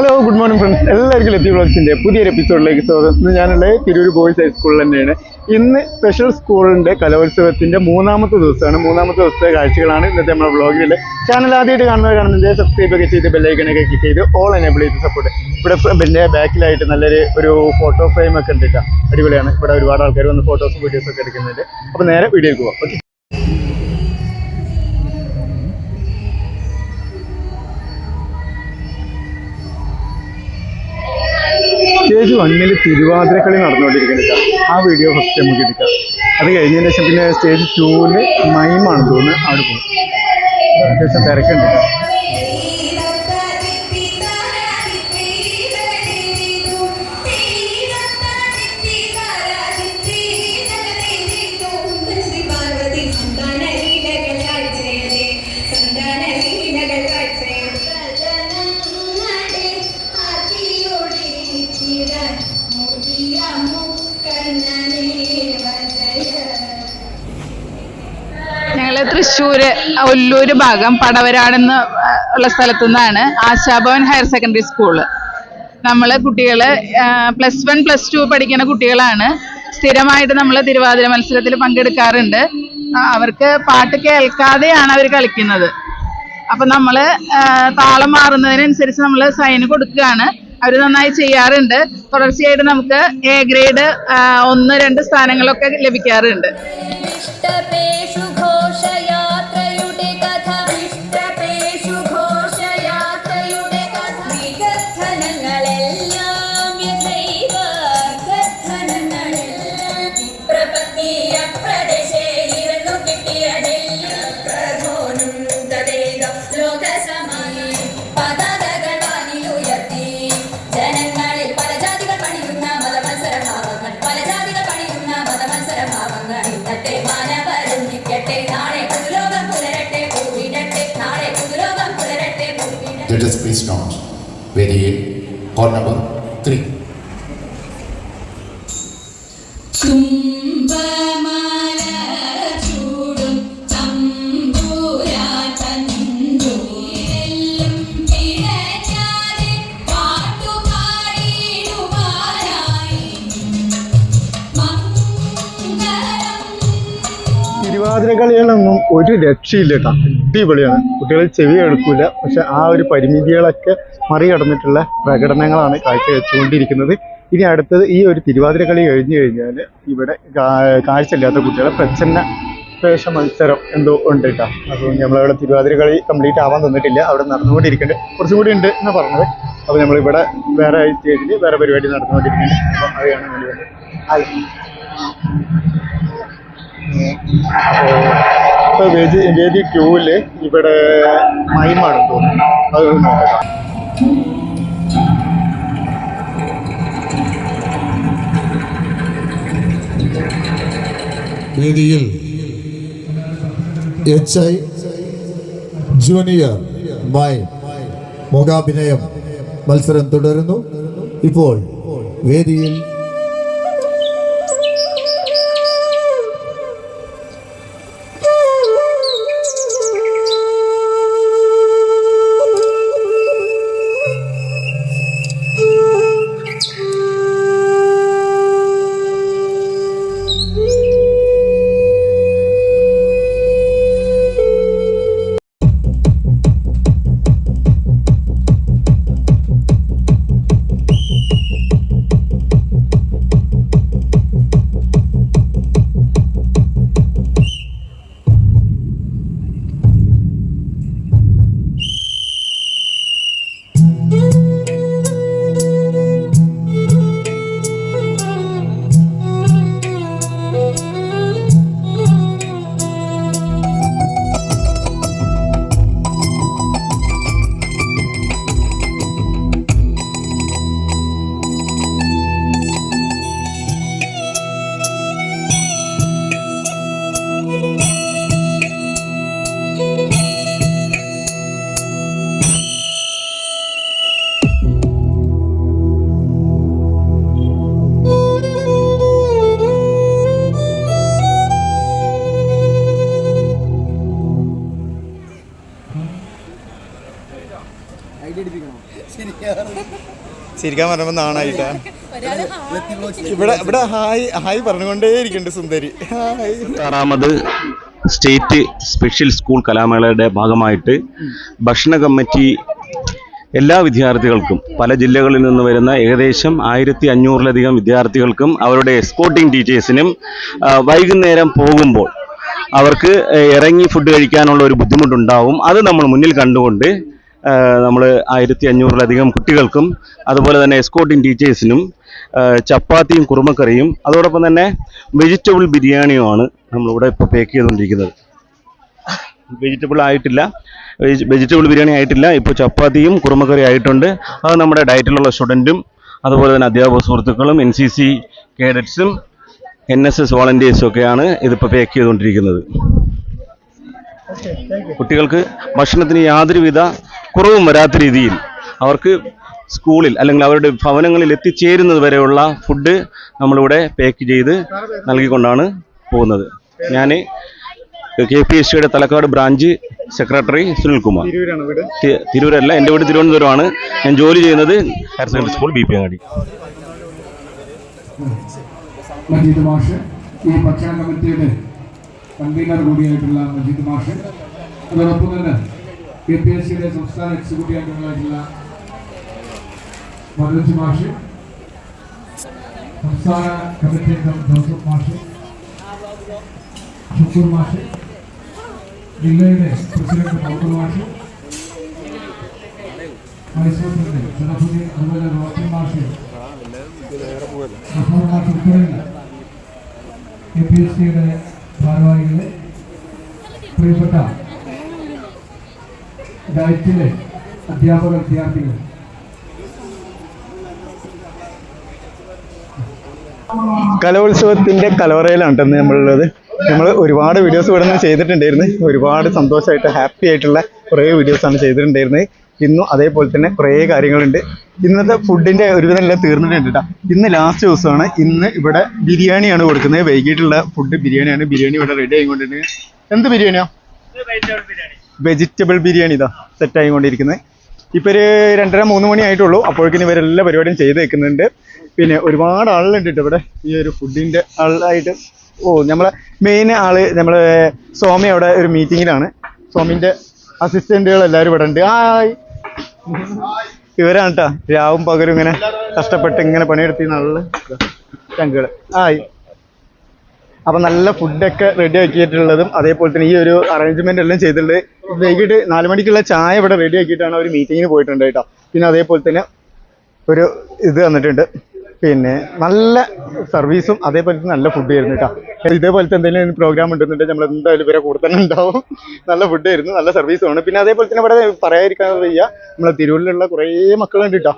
Hello good morning friends എല്ലാവർക്കും എത്തി വ്ളോഗ്സിന്റെ പുതിയൊരു എപ്പിസോഡിലേക്ക് സ്വാഗതം. ഇന്ന് ഞാനുള്ളത് തിരൂർ ബോയ്സ് ഹൈസ്കൂളിൽ തന്നെയാണ്. ഇന്ന് സ്പെഷ്യൽ സ്കൂളിന്റെ കലോത്സവത്തിന്റെ മൂന്നാമത്തെ ദിവസമാണ്. മൂന്നാമത്തെ ദിവസത്തെ കാഴ്ചകളാണ് ഇന്നത്തെ നമ്മുടെ വ്ളോഗിൽ ചാനൽ ആദ്യമായിട്ട് കാണുന്നവരാണെന്നുണ്ടെങ്കിൽ സബ്സ്ക്രൈബ് ഒക്കെ ചെയ്ത് ബെല്ലൈക്കനൊക്കെ ക്ലിക്ക് ചെയ്ത് ഓൾ എനേബിൾ ചെയ്ത് സപ്പോർട്ട് ഇവിടെ പിന്നെ ബാക്കിലായിട്ട് നല്ലൊരു ഒരു ഫോട്ടോ ഫ്രെയിം ഒക്കെ ഉണ്ട്. അടിപൊളിയാണ്. ഇവിടെ ഒരുപാട് ആൾക്കാർ വന്ന് ഫോട്ടോസും വീഡിയോസും ഒക്കെ എടുക്കുന്നുണ്ട്. അപ്പോൾ നേരെ വീഡിയോയ്ക്ക് പോകാം ഓക്കെ സ്റ്റേജ് വണ്ണിൽ തിരുവാതിരക്കളി നടന്നുകൊണ്ടിരിക്കുന്നുണ്ട് ആ വീഡിയോ ഫസ്റ്റ് നമുക്ക് എടുക്കാം. അത് കഴിഞ്ഞതിന് ശേഷം പിന്നെ സ്റ്റേജ് ടൂവിൽ മൈമാണ് തോന്നുന്നത് അവിടെ പോകും അത്യാവശ്യം തിരക്കുണ്ട് തൃശ്ശൂര് ഒല്ലൂര് ഭാഗം പടവരാടെന്ന് ഉള്ള സ്ഥലത്തു നിന്നാണ് ആശാഭവൻ ഹയർ സെക്കൻഡറി സ്കൂൾ. നമ്മൾ കുട്ടികൾ പ്ലസ് വൺ പ്ലസ് ടു പഠിക്കുന്ന കുട്ടികളാണ്. സ്ഥിരമായിട്ട് നമ്മൾ തിരുവാതിര മത്സരത്തിൽ പങ്കെടുക്കാറുണ്ട്. അവർക്ക് പാട്ട് കേൾക്കാതെയാണ് അവർ കളിക്കുന്നത്. അപ്പം നമ്മൾ താളം മാറുന്നതിനനുസരിച്ച് നമ്മൾ സൈന് കൊടുക്കുകയാണ്. അവർ നന്നായി ചെയ്യാറുണ്ട്. തുടർച്ചയായിട്ട് നമുക്ക് എ ഗ്രേഡ് ഒന്ന് രണ്ട് സ്ഥാനങ്ങളൊക്കെ ലഭിക്കാറുണ്ട്. Let us please note. Very call number three. ഒരു രക്ഷയില്ല അടിപൊളിയാണ്. കുട്ടികൾ ചെവി എടുക്കൂല. പക്ഷെ ആ ഒരു പരിമിതികളൊക്കെ മറികടന്നിട്ടുള്ള പ്രകടനങ്ങളാണ് കാഴ്ചവെച്ചുകൊണ്ടിരിക്കുന്നത്. ഇനി അടുത്തത് ഈ ഒരു തിരുവാതിര കളി കഴിഞ്ഞു കഴിഞ്ഞാൽ ഇവിടെ കാഴ്ചയില്ലാത്ത കുട്ടികളെ പ്രച്ഛന്ന വേഷ മത്സരം എന്തോ ഉണ്ട് കേട്ടോ അപ്പോൾ നമ്മളിവിടെ തിരുവാതിരക്കളി കംപ്ലീറ്റ് ആവാൻ തന്നിട്ടില്ല. അവിടെ നടന്നുകൊണ്ടിരിക്കുന്നുണ്ട്. കുറച്ചും കൂടി ഉണ്ട് എന്നാണ് പറഞ്ഞത്. അപ്പോൾ നമ്മളിവിടെ വേറെ സ്റ്റേജിൽ വേറെ പരിപാടി നടന്നുകൊണ്ടിരിക്കുന്നുണ്ട്. അപ്പോൾ വേണ്ടത് കാണാൻ ഇപ്പൊ വേദി വേദി ടൂവിൽ ഇവിടെ മൈമാണ് തോന്നുന്നു. അത് വേദിയിൽ എച്ച് ഐ ജൂനിയർ മൈ മുഖാഭിനയം മത്സരം തുടരുന്നു. ഇപ്പോൾ വേദിയിൽ ചിരിക്കാൻ പറയുമ്പോൾ നാണായിട്ടാ. ഇവിടെ ഇവിടെ ഹായ് ഹായ് പറഞ്ഞുകൊണ്ടേ ഇരിക്കുന്നുണ്ട് സുന്ദരി ആറാമത് സ്റ്റേറ്റ് സ്പെഷ്യൽ സ്കൂൾ കലാമേളയുടെ ഭാഗമായിട്ട് ഭക്ഷണ കമ്മിറ്റി എല്ലാ വിദ്യാർത്ഥികൾക്കും പല ജില്ലകളിൽ നിന്ന് വരുന്ന ഏകദേശം ആയിരത്തി അഞ്ഞൂറിലധികം വിദ്യാർത്ഥികൾക്കും അവരുടെ എസ്കോട്ടിംഗ് ടീച്ചേഴ്സിനും വൈകുന്നേരം പോകുമ്പോൾ അവർക്ക് ഇറങ്ങി ഫുഡ് കഴിക്കാനുള്ള ഒരു ബുദ്ധിമുട്ടുണ്ടാവും. അത് നമ്മൾ മുന്നിൽ കണ്ടുകൊണ്ട് നമ്മൾ ആയിരത്തി അഞ്ഞൂറിലധികം കുട്ടികൾക്കും അതുപോലെ തന്നെ എസ്കോട്ടിംഗ് ടീച്ചേഴ്സിനും ചപ്പാത്തിയും കുറുമക്കറിയും അതോടൊപ്പം തന്നെ വെജിറ്റബിൾ ബിരിയാണിയുമാണ് നമ്മളിവിടെ ഇപ്പോൾ പേക്ക് ചെയ്തുകൊണ്ടിരിക്കുന്നത് വെജിറ്റബിൾ ആയിട്ടില്ല. വെജിറ്റബിൾ ബിരിയാണി ആയിട്ടില്ല. ഇപ്പോൾ ചപ്പാത്തിയും കുറുമക്കറി ആയിട്ടുണ്ട്. അത് നമ്മുടെ ഡയറ്റിലുള്ള സ്റ്റുഡന്റും അതുപോലെ തന്നെ അധ്യാപക സുഹൃത്തുക്കളും എൻ സി സി കേഡറ്റ്സും എൻ എസ് എസ് വോളണ്ടിയേഴ്സും ഒക്കെയാണ് ഇതിപ്പോൾ പേക്ക് ചെയ്തുകൊണ്ടിരിക്കുന്നത് കുട്ടികൾക്ക് ഭക്ഷണത്തിന് യാതൊരുവിധ കുറവും വരാത്ത രീതിയിൽ അവർക്ക് സ്കൂളിൽ അല്ലെങ്കിൽ അവരുടെ ഭവനങ്ങളിൽ എത്തിച്ചേരുന്നത് വരെയുള്ള ഫുഡ് നമ്മളിവിടെ പാക്ക് ചെയ്ത് നൽകിക്കൊണ്ടാണ് പോകുന്നത്. ഞാൻ കെ പി എസ് സിയുടെ തലക്കാട് ബ്രാഞ്ച് സെക്രട്ടറി സുനിൽകുമാർ. തിരൂരല്ല എന്റെ വീട് തിരുവനന്തപുരമാണ്. ഞാൻ ജോലി ചെയ്യുന്നത് higher secondary school B P Angadi. Majeed മാഷ് ഈ ഭക്ഷണ കമ്മിറ്റിയുടെ കൺവീനർ കൂടിയായിട്ടുള്ള മജീദ് മാഷ്. അതോടൊപ്പം തന്നെ കെ പി എസ് സിയുടെ സംസ്ഥാന എക്സിക്യൂട്ടീവ് അംഗങ്ങളായിട്ടുള്ള മനോജ് മാഷ് സംസ്ഥാന കമ്മിറ്റി അംഗം ജോസഫ് മാഷ് ഷുക്കൂർ മാഷ് ജില്ലയുടെ പ്രസിഡന്റ് മൗക്കൂർ മാഷ് വൈസ് പ്രസിഡന്റ് ഷറഫുദ്ദീൻ അതുപോലെ റോഷൻ മാഷ് കെ പി എസ് സിയുടെ ഭാരവാഹികളെ പ്രിയപ്പെട്ട ഡയറ്റിലെ അധ്യാപക വിദ്യാർത്ഥികൾ. കലോത്സവത്തിന്റെ കലവറയിലാണ് കേട്ടോ നമ്മളുള്ളത്. നമ്മൾ ഒരുപാട് വീഡിയോസ് ഇവിടെ നിന്ന് ചെയ്തിട്ടുണ്ടായിരുന്നു. ഒരുപാട് സന്തോഷമായിട്ട് ഹാപ്പി ആയിട്ടുള്ള കുറേ വീഡിയോസാണ് ചെയ്തിട്ടുണ്ടായിരുന്നത്. ഇന്നും അതേപോലെ തന്നെ കുറേ കാര്യങ്ങളുണ്ട്. ഇന്നത്തെ ഫുഡിന്റെ ഒരുവിധം എല്ലാം തീർന്നിട്ടുണ്ട് കേട്ടോ. ഇന്ന് ലാസ്റ്റ് ദിവസമാണ്. ഇന്ന് ഇവിടെ ബിരിയാണിയാണ് കൊടുക്കുന്നത്. വൈകിട്ടുള്ള ഫുഡ് ബിരിയാണിയാണ്. ബിരിയാണി ഇവിടെ റെഡി ആയിക്കൊണ്ടിരുന്നത് എന്ത് ബിരിയാണിയാ? വെജിറ്റബിൾ ബിരിയാണി ഇതാ സെറ്റ് ആയിക്കൊണ്ടിരിക്കുന്നത് ഇപ്പോൾ ഒരു രണ്ടര മൂന്ന് മണി ആയിട്ടുള്ളൂ. അപ്പോഴേക്കും ഇവരെല്ലാ പരിപാടിയും ചെയ്ത് വെക്കുന്നുണ്ട്. പിന്നെ ഒരുപാട് ആളുണ്ട് കേട്ടോ ഇവിടെ. ഈ ഒരു ഫുഡിന്റെ ആളായിട്ട് ഓ നമ്മളെ മെയിൻ ആൾ നമ്മളെ സ്വാമി അവിടെ ഒരു മീറ്റിങ്ങിലാണ് സ്വാമിന്റെ അസിസ്റ്റന്റുകൾ എല്ലാവരും ഇവിടെ ഉണ്ട്. ഹായ് ഇവരാണ് കേട്ടോ രാവും പകലും ഇങ്ങനെ കഷ്ടപ്പെട്ട് ഇങ്ങനെ പണിയെടുത്തി നല്ല ചങ്കുകൾ ഹായ് അപ്പൊ നല്ല ഫുഡൊക്കെ റെഡി ആക്കിയിട്ടുള്ളതും അതേപോലെ തന്നെ ഈ ഒരു അറേഞ്ച്മെന്റ് എല്ലാം ചെയ്തിട്ടുണ്ട്. വൈകിട്ട് നാല് മണിക്കുള്ള ചായ ഇവിടെ റെഡി ആക്കിയിട്ടാണ് അവർ മീറ്റിങ്ങിന് പോയിട്ടുണ്ട് പിന്നെ അതേപോലെ തന്നെ ഒരു ഇത് തന്നിട്ടുണ്ട്. പിന്നെ നല്ല സർവീസും അതേപോലെ തന്നെ നല്ല ഫുഡ് ആയിരുന്നു കേട്ടോ. ഇതേപോലത്തെ എന്തെങ്കിലും പ്രോഗ്രാം ഉണ്ടെന്നുണ്ടെങ്കിൽ നമ്മൾ എന്തായാലും ഇവരെ കൂടെ തന്നെ ഉണ്ടാവും. നല്ല ഫുഡ് ആയിരുന്നു നല്ല സർവീസുമാണ് പിന്നെ അതേപോലെ തന്നെ ഇവിടെ പറയാതിരിക്കാൻ വയ്യ. നമ്മളെ തിരൂരിലുള്ള കുറേ മക്കളുണ്ട് കേട്ടോ.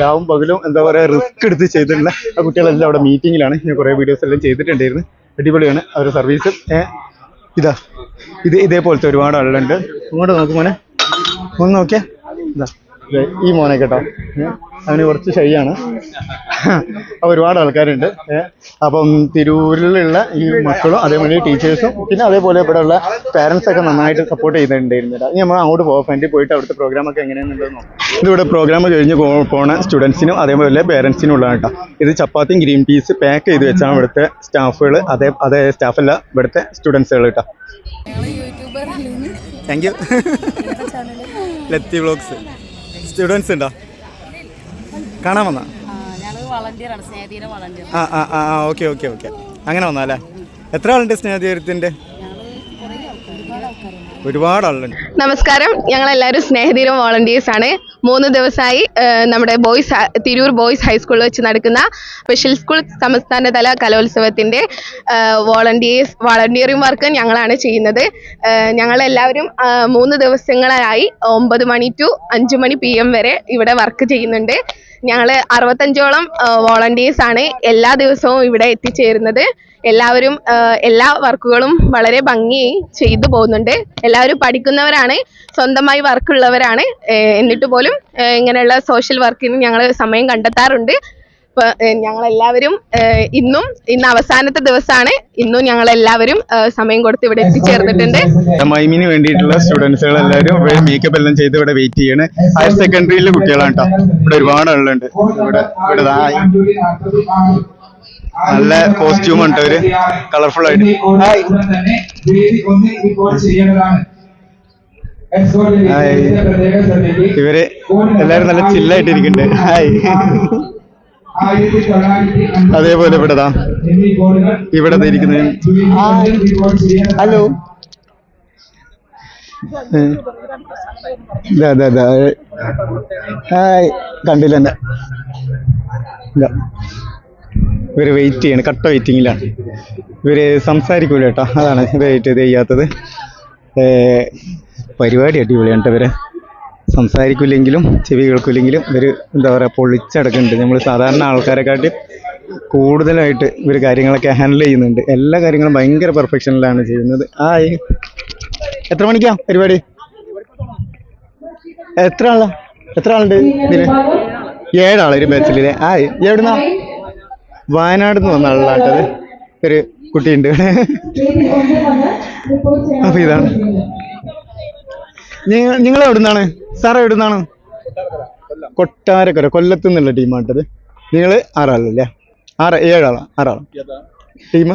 രാവും പകലും എന്താ പറയുക റിസ്ക് എടുത്ത് ചെയ്തിട്ടുള്ള ആ കുട്ടികളെല്ലാം അവിടെ മീറ്റിങ്ങിലാണ് ഞാൻ കുറേ വീഡിയോസ് എല്ലാം ചെയ്തിട്ടുണ്ടായിരുന്നു. അടിപൊളിയാണ്. അവരുടെ സർവീസ് ഇതാ ഇത് ഇതേപോലത്തെ ഒരുപാട് ആളുകളുണ്ട്. ഇങ്ങോട്ട് നോക്ക് മോനെ. ഒന്ന് നോക്കിയേ. ഇതാ. ഈ മോനെ കേട്ടോ. അവന് കുറച്ച് ഷൈയാണ് അപ്പോൾ ഒരുപാട് ആൾക്കാരുണ്ട്. അപ്പം തിരൂരിലുള്ള ഈ മക്കളും അതേപോലെ ടീച്ചേഴ്സും പിന്നെ അതേപോലെ ഇവിടെ ഉള്ള പേരൻസ് ഒക്കെ നന്നായിട്ട് സപ്പോർട്ട് ചെയ്തിട്ടുണ്ടായിരുന്നില്ല ഇനി നമ്മൾ അങ്ങോട്ട് പോകാം ഫ്രണ്ടിൽ പോയിട്ട് അവിടുത്തെ പ്രോഗ്രാം ഒക്കെ എങ്ങനെയാണെന്നുള്ളത് നോക്കാം. ഇതിവിടെ പ്രോഗ്രാം കഴിഞ്ഞ് പോണ സ്റ്റുഡൻസിനും അതേപോലെ പേരൻസിനും ഉള്ളതാണ് കേട്ടോ. ഇത് ചപ്പാത്തിയും ഗ്രീൻ പീസ് പാക്ക് ചെയ്ത് വെച്ചാണ് ഇവിടുത്തെ സ്റ്റാഫുകൾ അതേ അതേ സ്റ്റാഫല്ല ഇവിടുത്തെ സ്റ്റുഡൻസുകൾ കേട്ടോ. Thank you Lathi vlogs students ഉണ്ടോ? കാണാൻ വന്നാ? ആ ആ ആ ഓക്കെ ഓക്കെ ഓക്കെ. അങ്ങനെ വന്നാ അല്ലേ? എത്ര ആളുണ്ട് സ്നേഹതീരത്തിന്റെ? ഒരുപാട് ആളുണ്ട്. നമസ്കാരം. ഞങ്ങൾ എല്ലാവരും സ്നേഹതീരം വോളണ്ടിയേഴ്സ് ആണ്. മൂന്ന് ദിവസമായി നമ്മുടെ ബോയ്സ് തിരൂർ ബോയ്സ് ഹൈസ്കൂളിൽ വെച്ച് നടക്കുന്ന സ്പെഷ്യൽ സ്കൂൾ സംസ്ഥാനതല കലോത്സവത്തിന്റെ വോളണ്ടിയേഴ്സ് വളണ്ടിയറിംഗ് വർക്ക് ഞങ്ങളാണ് ചെയ്യുന്നത്. ഞങ്ങളെല്ലാവരും മൂന്ന് ദിവസങ്ങളായി ഒമ്പത് മണി ടു അഞ്ച് മണി പി എം വരെ ഇവിടെ വർക്ക് ചെയ്യുന്നുണ്ട്. ഞങ്ങൾ അറുപത്തഞ്ചോളം വോളണ്ടിയേഴ്സ് ആണ് എല്ലാ ദിവസവും ഇവിടെ എത്തിച്ചേരുന്നത്. എല്ലാവരും എല്ലാ വർക്കുകളും വളരെ ഭംഗിയായി ചെയ്തു പോകുന്നുണ്ട്. എല്ലാവരും പഠിക്കുന്നവരാണ് സ്വന്തമായി വർക്കുള്ളവരാണ്. എന്നിട്ട് പോലും ഇങ്ങനെയുള്ള സോഷ്യൽ വർക്കിന് ഞങ്ങൾ സമയം കണ്ടെത്താറുണ്ട്. അപ്പൊ ഞങ്ങൾ എല്ലാവരും ഇന്നും ഇന്ന് അവസാനത്തെ ദിവസമാണ്. ഇന്നും ഞങ്ങൾ സമയം കൊടുത്ത് ഇവിടെ എത്തിച്ചേർന്നിട്ടുണ്ട്. മൈമിന് വേണ്ടിയിട്ടുള്ള സ്റ്റുഡൻസുകൾ എല്ലാവരും ഇവിടെ മേക്കപ്പ് എല്ലാം ചെയ്ത് ഇവിടെ വെയിറ്റ് ചെയ്യാണ്. ഹയർ സെക്കൻഡറിയിലെ കുട്ടികളാണ് കേട്ടോ ഇവിടെ ഒരുപാട് ആളുണ്ട് ഇവിടെ ഇവിടെ നല്ല കോസ്റ്റ്യൂം ഉണ്ട് അവർ. കളർഫുൾ ആയിട്ട്. ഹായ്. ഇവർ എല്ലാരും നല്ല ചില്ലായിട്ട് ഇരിക്കുന്നുണ്ട് ഹായ്. അതേപോലെ ഇവിടെ ദാ ഇവിടെ ദേ ഇരിക്കുന്നത്. ഹലോ. ഹായ്. കണ്ടില്ല എന്നെ. ഇവർ വെയിറ്റ് ചെയ്യണം കട്ട വെയിറ്റിങ്ങിലാണ് ഇവർ സംസാരിക്കൂല കേട്ടോ അതാണ് വെയിറ്റ് ചെയ്യാത്തത്. പരിപാടി അടിപൊളിയാണ് ഇവർ. സംസാരിക്കില്ലെങ്കിലും ചെവി കേൾക്കില്ലെങ്കിലും ഇവർ എന്താ പറയുക പൊളിച്ചടക്കുന്നുണ്ട്. നമ്മൾ സാധാരണ ആൾക്കാരെക്കാട്ടി കൂടുതലായിട്ട് ഇവർ കാര്യങ്ങളൊക്കെ ഹാൻഡിൽ ചെയ്യുന്നുണ്ട്. എല്ലാ കാര്യങ്ങളും ഭയങ്കര പെർഫെക്ഷനിലാണ് ചെയ്യുന്നത്. ആ എത്ര മണിക്കാ പരിപാടി? എത്ര ആളാ? എത്ര ആളുണ്ട് ഇതിൽ? ഏഴാൾ ഒരു ബാച്ചിലെ ആ എവിടുന്നാ? വയനാട് നിന്ന് വന്ന ആളാട്ടത് ഒരു കുട്ടിയുണ്ട്. അപ്പൊ ഇതാണ്. നിങ്ങൾ എവിടുന്നാണ്? സാർ എവിടുന്നാണ്? കൊട്ടാരക്കര കൊല്ലത്ത് നിന്നുള്ള ടീമാട്ടത്. നിങ്ങൾ ആറാളല്ലേ ആറ് ഏഴാളാ ആറാളാ. ടീം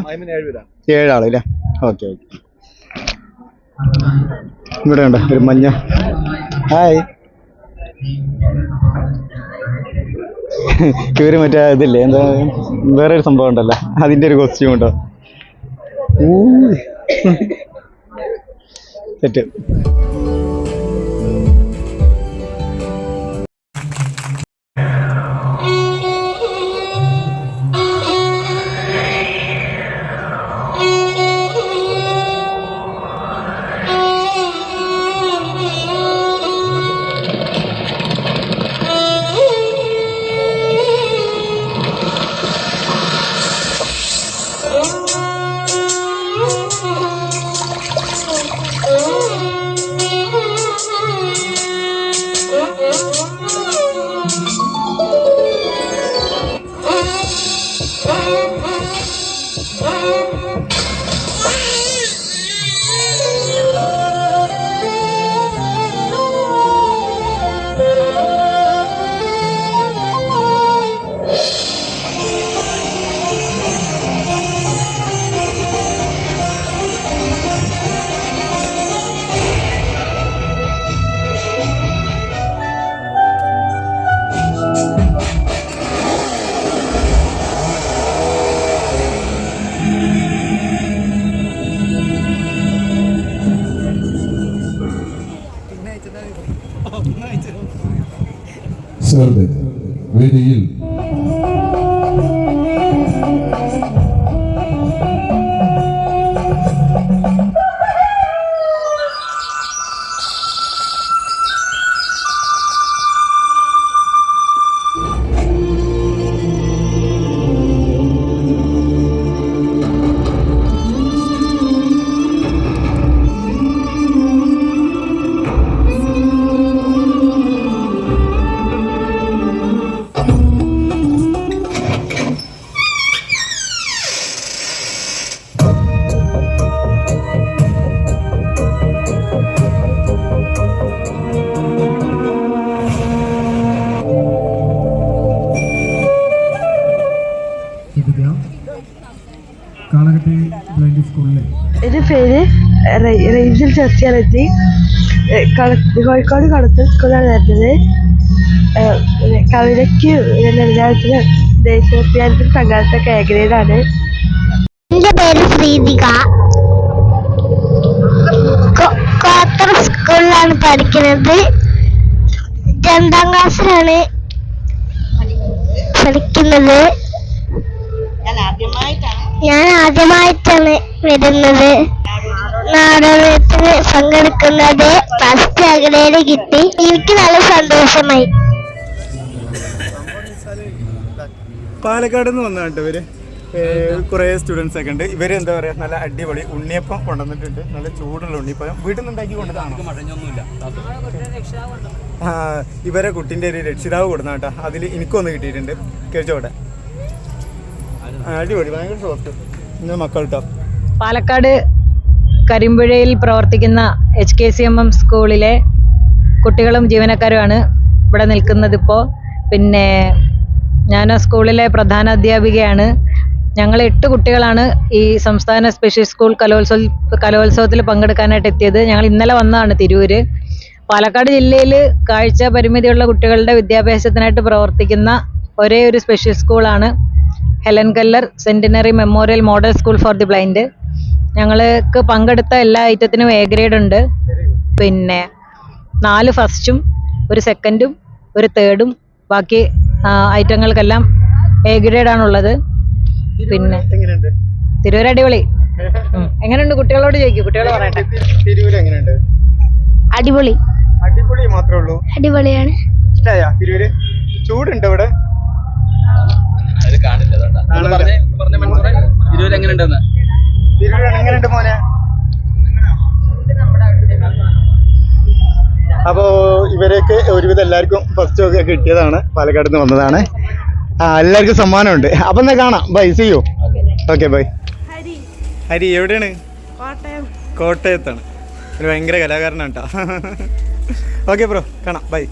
ഏഴാളല്ലേ? Okay okay. ഇവിടെ ഉണ്ടോ ഒരു മഞ്ഞ. ഹായ്. ഇവർ മറ്റേ ഇതില്ലേ എന്താ വേറെ ഒരു സംഭവം ഉണ്ടല്ലോ. അതിന്റെ ഒരു കോസ്റ്റ്യൂം ഉണ്ടോ? സെറ്റ് ചേർന്ന് വേദിയിൽ ചർച്ചാലെത്തി കോഴിക്കോട് കടത്തൽ സ്കൂളാണ് വരുന്നത് കവിതയ്ക്ക് ലളിതാത്തിന് ദേശീയോദ്യാനത്തിൽ പങ്കാളിത്ത എ ഗ്രേഡാണ് എന്റെ പേര് ശ്രീതിക കോ- കോട്ടർ സ്കൂളിലാണ് പഠിക്കുന്നത്. രണ്ടാം ക്ലാസ്സിലാണ് പഠിക്കുന്നത്. ഞാൻ ആദ്യമായിട്ടാണ് വരുന്നത്. നാടകത്തിന് പങ്കെടുക്കുന്നത് ഫസ്റ്റ് അഗ്രേഡ് കിട്ടി. എനിക്ക് നല്ല സന്തോഷമായി. പാലക്കാട് നിന്ന് വന്നതാണ് ഇവർ. കുറേ സ്റ്റുഡൻസ് ഒക്കെ ഉണ്ട്. ഇവർ എന്താ പറയാ നല്ല അടിപൊളി ഉണ്ണിയപ്പം കൊണ്ടുവന്നിട്ടുണ്ട്. നല്ല ചൂടുള്ള ഉണ്ണിയപ്പം. വീട്ടിൽ നിന്ന് ഉണ്ടാക്കി കൊണ്ടതാണ് ആ ഇവരെ കുട്ടിന്റെ ഒരു രക്ഷിതാവ് കൊടുന്ന കേട്ടോ. അതിൽ എനിക്കൊന്ന് കിട്ടിയിട്ടുണ്ട്. കഴിച്ചോട്ടെ അടിപൊളി ഭയങ്കര സോഫ്റ്റ് ഇന്ന് മക്കൾ കേട്ടോ പാലക്കാട് കരിമ്പുഴയിൽ പ്രവർത്തിക്കുന്ന H K C M M സ്കൂളിലെ കുട്ടികളും ജീവനക്കാരുമാണ് ഇവിടെ നിൽക്കുന്നത് ഇപ്പോൾ പിന്നെ ഞാൻ ആ സ്കൂളിലെ പ്രധാന അധ്യാപികയാണ്. ഞങ്ങൾ എട്ട് കുട്ടികളാണ് ഈ സംസ്ഥാന സ്പെഷ്യൽ സ്കൂൾ കലോത്സവ കലോത്സവത്തിൽ പങ്കെടുക്കാനായിട്ട് എത്തിയത്. ഞങ്ങൾ ഇന്നലെ വന്നതാണ് തിരൂര്. പാലക്കാട് ജില്ലയിൽ കാഴ്ച പരിമിതിയുള്ള കുട്ടികളുടെ വിദ്യാഭ്യാസത്തിനായിട്ട് പ്രവർത്തിക്കുന്ന ഒരേ ഒരു സ്പെഷ്യൽ സ്കൂളാണ് Helen Keller centenary memorial model school for the blind. ഞങ്ങൾക്ക് പങ്കെടുത്ത എല്ലാ ഐറ്റത്തിനും എ ഗ്രേഡ് ഉണ്ട്. പിന്നെ നാല് ഫസ്റ്റും ഒരു സെക്കൻഡും ഒരു തേർഡും ബാക്കി ഐറ്റങ്ങൾക്കെല്ലാം എ ഗ്രേഡ് ആണുള്ളത്. പിന്നെ തിരൂർ അടിപൊളി. ഉം. എങ്ങനെയുണ്ട് കുട്ടികളോട് ചോദിക്കും കുട്ടികൾ പറയട്ടെ. എങ്ങനെയുണ്ട്? അടിപൊളി. അടിപൊളി മാത്രമേ ഉള്ളൂ. അടിപൊളിയാണ്. ഇഷ്ടായ തിരൂര്? ചൂടുണ്ട് ഇവിടെ? തിരൂർ എങ്ങനെയുണ്ടെന്ന്? എങ്ങനെയുണ്ട് മോനെ? അപ്പോൾ ഇവരൊക്കെ ഒരുവിധം എല്ലാവർക്കും ഫസ്റ്റ് ഒക്കെ കിട്ടിയതാണ്. പാലക്കാട് നിന്ന് വന്നതാണ്. ആ എല്ലാവർക്കും സമ്മാനമുണ്ട്. അപ്പം എന്നാ കാണാം. Bye see you okay bye Hari. എവിടെയാണ്? കോട്ടയം. കോട്ടയത്താണ്. ഒരു ഭയങ്കര കലാകാരനാണ് കേട്ടോ ഓക്കെ ബ്രോ കാണാം. ബൈ